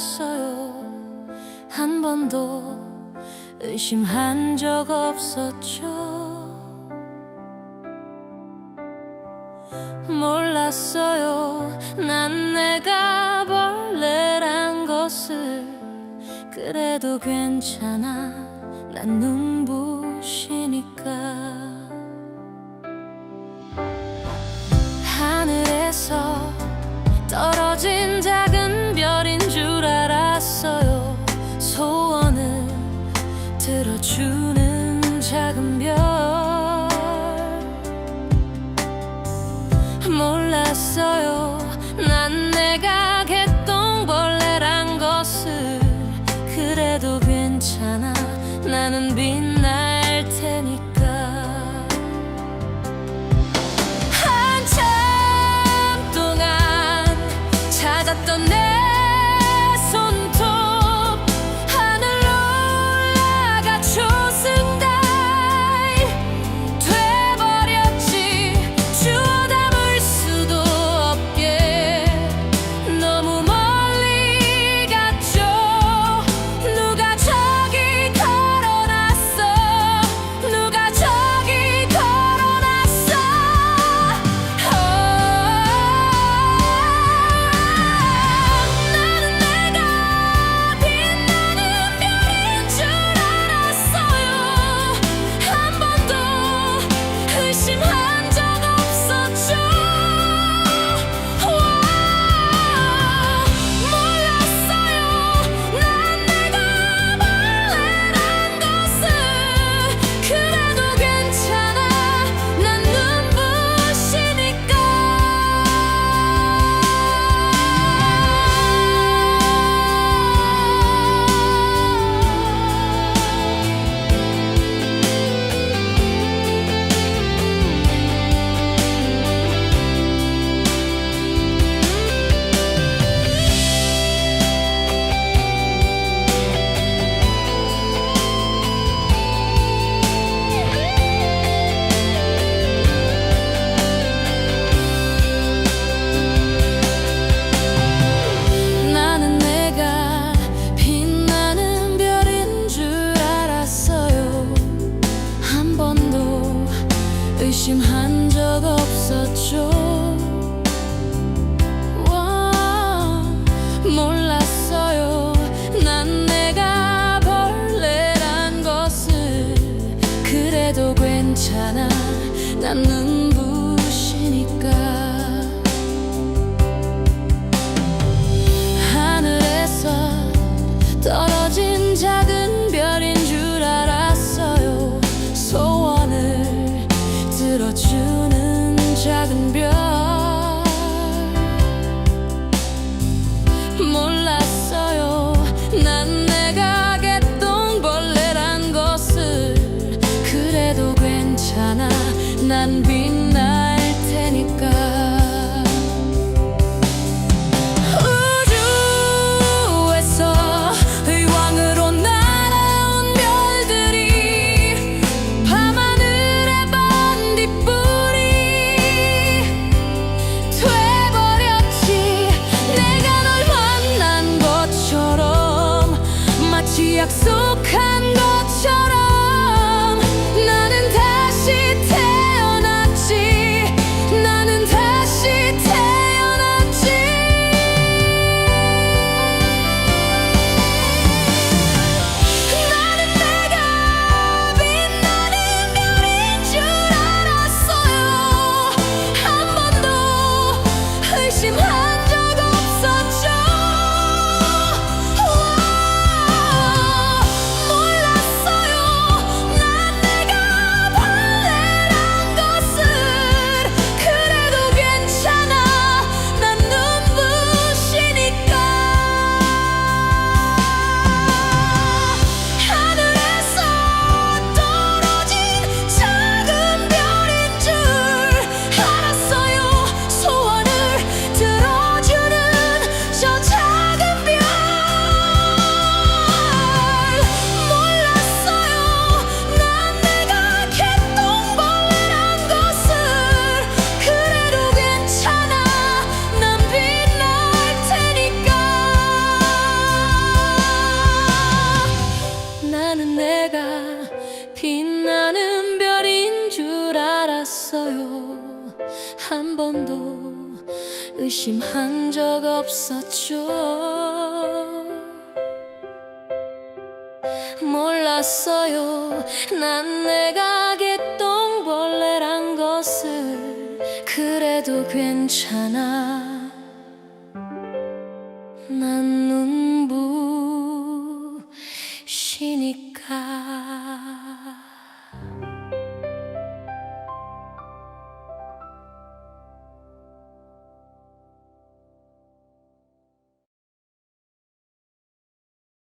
않았어요. 한 번도 의심한 적 없었죠. 몰랐어요. 난 내가 벌레란 것을 그래도 괜찮아. 난 눈부시니까. 알았어요. 난 내가 개똥벌레란 것을 그래도 괜찮아. 나는 빈 의심한 적 없었죠. 약속한 것처럼 나는 다시 태어났지. 나는 다시 태어났지. 나는 내가 빛나는 별인 줄 알았어요. 심하 의심한 적 없었죠. 몰랐어요. 난 내가 개똥벌레란 것을. 그래도 괜찮아